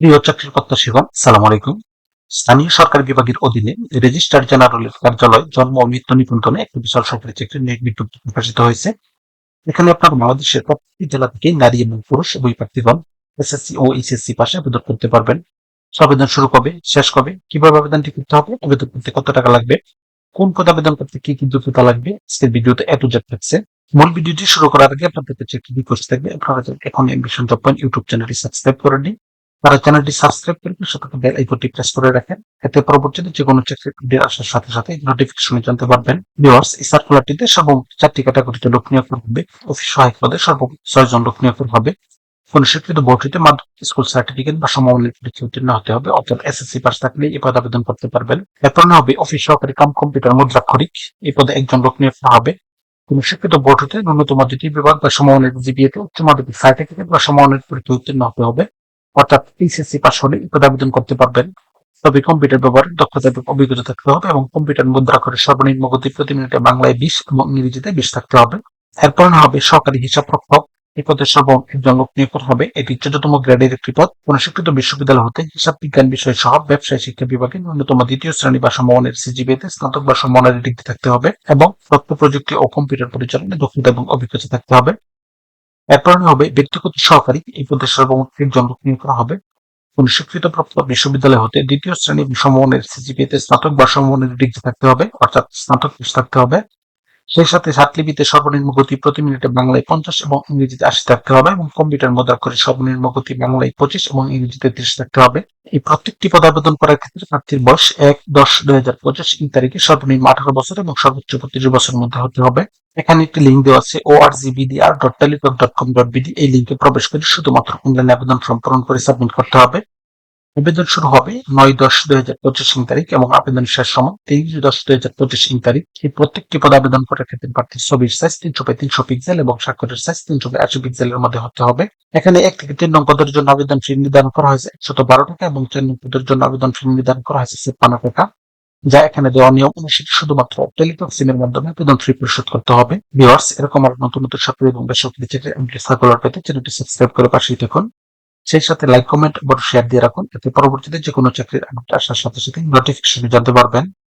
প্রিয় চাকরির প্রত্যাশীগণ সালাম আলাইকুম। স্থানীয় সরকার বিভাগের অধীনে রেজিস্ট্রার জেনারেলের কার্যালয় জন্ম ও মৃত্যু নিবন্ধনে একটি বিশাল সরকারি চাকরির নিয়োগ বিজ্ঞপ্তি প্রকাশিত হয়েছে। এখানে আপনার বাংলাদেশের প্রত্যেকটি জেলা থেকে নারী এবং পুরুষ উভয় প্রার্থীগণ এসএসসি ও এইচএসসি পাশে আবেদন করতে পারবেন। আবেদন শুরু কবে, শেষ কবে, কীভাবে আবেদনটি করতে হবে, আবেদন করতে কত টাকা লাগবে, কোন পদে আবেদন করতে কি কি যোগ্যতা লাগবে, আজকের ভিডিওতে এ টু জেড থাকছে মূল ভিডিওটি শুরু করার আগে আপনাদের কাছে একটি রিকোয়েস্ট থাকবে, আপনারা এখন এমবিশন জব ইউটিউব চ্যানেলটি সাবস্ক্রাইব করে নিন তারা চ্যানেলটি সাবস্ক্রাইব করে সাথে বেল আইকনটি প্রেস করে রাখেন। এতে পরবর্তীতে যে কোনো চাকরির আপডেট আসার সাথে সাথে নোটিফিকেশনে জানতে পারবেন। ভিউয়ার্স এই সার্কুলারটিতে সর্বমোট চারটি ক্যাটাগরিতে লোক নিয়োগ হবে। অফিস সহায়ক পদে সর্বমোট ছয় জন লোক নিয়োগ হবে। কোন স্বীকৃত বোর্ডটিতে মাধ্যমিক স্কুল সার্টিফিকেট বা সমমানের পরীক্ষা উত্তীর্ণ হতে হবে। অর্থাৎ এসএসসি পাস থাকলে এই পদে আবেদন করতে পারবেন। এরপর না হবে অফিস সহকারী কাম কম্পিউটার মুদ্রাক্ষরিক। এই পদে একজন লোক নিয়োগ হবে। কোন স্বীকৃত বোর্ড হতে ন্যূনতম দ্বিতীয় বিভাগ বা সমমানের জিবিএতে উচ্চ মাধ্যমিক সার্টিফিকেট বা সমমানের পরীক্ষা উত্তীর্ণ হতে হবে। অর্থাৎ এইচএসসি পাস হলে পদে আবেদন করতে পারবেন। তবে কম্পিউটার ব্যবহারের দক্ষতা এবং অভিজ্ঞতা থাকতে হবে এবং কম্পিউটার মুদ্রা করে সর্বনিম্ন গতি প্রতি মিনিটে বাংলায় বিশ এবং ইংরেজিতে বিশ থাকতে হবে। এরপর হবে সহকারী হিসাব রক্ষক। এই পদের সর্বমোট একজন লোক নিয়োগ করা হবে। এটি চোদ্দতম গ্রেডের একটি পদ। স্বীকৃত বিশ্ববিদ্যালয় হতে হিসাব বিজ্ঞান বিষয় সহ ব্যবসায় শিক্ষা বিভাগে ন্যূনতম দ্বিতীয় শ্রেণি বা সমমানের সিজিবিতে স্নাতক বা সমমানের ডিগ্রি থাকতে হবে এবং তথ্য প্রযুক্তি ও কম্পিউটার পরিচালনায় দক্ষতা এবং অভিজ্ঞতা থাকতে হবে। না হবে ব্যক্তিগত সহকারী, এই পদে সর্বমোট তিনজন লোক নিয়োগ করা হবে। কোন স্বীকৃতপ্রাপ্ত বিশ্ববিদ্যালয় হতে দ্বিতীয় শ্রেণি সমমানের সিজিপিএতে স্নাতক বা সমমানের ডিগ্রি থাকতে হবে, অর্থাৎ স্নাতক থাকতে হবে। সেই সাথে সাতলিপিতে সর্বনিম্ন গতি প্রতি মিনিটে বাংলায় পঞ্চাশ এবং ইংরেজিতে আশি থাকতে হবে এবং কম্পিউটার মুদ্রা করে সর্বনিম্ন গতি বাংলায় পঁচিশ এবং ইংরেজিতে তিরিশ থাকতে হবে। এই প্রত্যেকটি পদ আবেদন করার ক্ষেত্রে প্রার্থীর বয়স এক দশ দুই হাজার পঁচিশ, ইং তারিখে সর্বনিম্ন আঠারো বছর এবং সর্বোচ্চ পঁচিশ বছরের মধ্যে হতে হবে। এখানে একটি লিঙ্ক দেওয়া আছে ও আর জিবিডিআর dot Teletalk dot com dot BD এই লিঙ্কে প্রবেশ করে শুধুমাত্র অনলাইনে আবেদন ফর্ম পূরণ করে সাবমিট করতে হবে। আবেদন শুরু হবে নয় দশ দুই হাজার পঁচিশ তারিখ এবং আবেদন শেষ সময় তেইশ দশ দুই হাজার পঁচিশ তারিখ। এই প্রত্যেকটি পদ আবেদন করার ক্ষেত্রে প্রার্থীর ছবির সাইজ তিনশো বাই তিনশো পিক্সেল এবং স্বাক্ষরের সাইজ তিনশো বাই আশি পিক্সেলের মধ্যে হতে হবে। এখানে এক থেকে তিন নং পদের জন্য আবেদন ফি নির্ধারণ করা হয়েছে একশত বারো টাকা এবং চার নং পদের জন্য আবেদন ফি নির্ধারণ করা হয়েছে ছাপ্পান্ন টাকা, যা এখানে দেওয়া নিয়ম অনুসারে শুধুমাত্র টেলিটক সিমের মাধ্যমে আবেদন ফি পরিশোধ করতে হবে। ভিউয়ার্স এরকম আর নতুন নতুন সরকারি এবং বেসরকারি চাকরি সার্কুলার পেতে চ্যানেলটি সাবস্ক্রাইব করে পাশেই দেখুন সেই সাথে লাইক কমেন্ট এবং শেয়ার দিয়ে রাখুন। এতে পরবর্তীতে যে কোনো চাকরির আপডেট আসার সাথে সাথে নোটিফিকেশন জানতে পারবেন।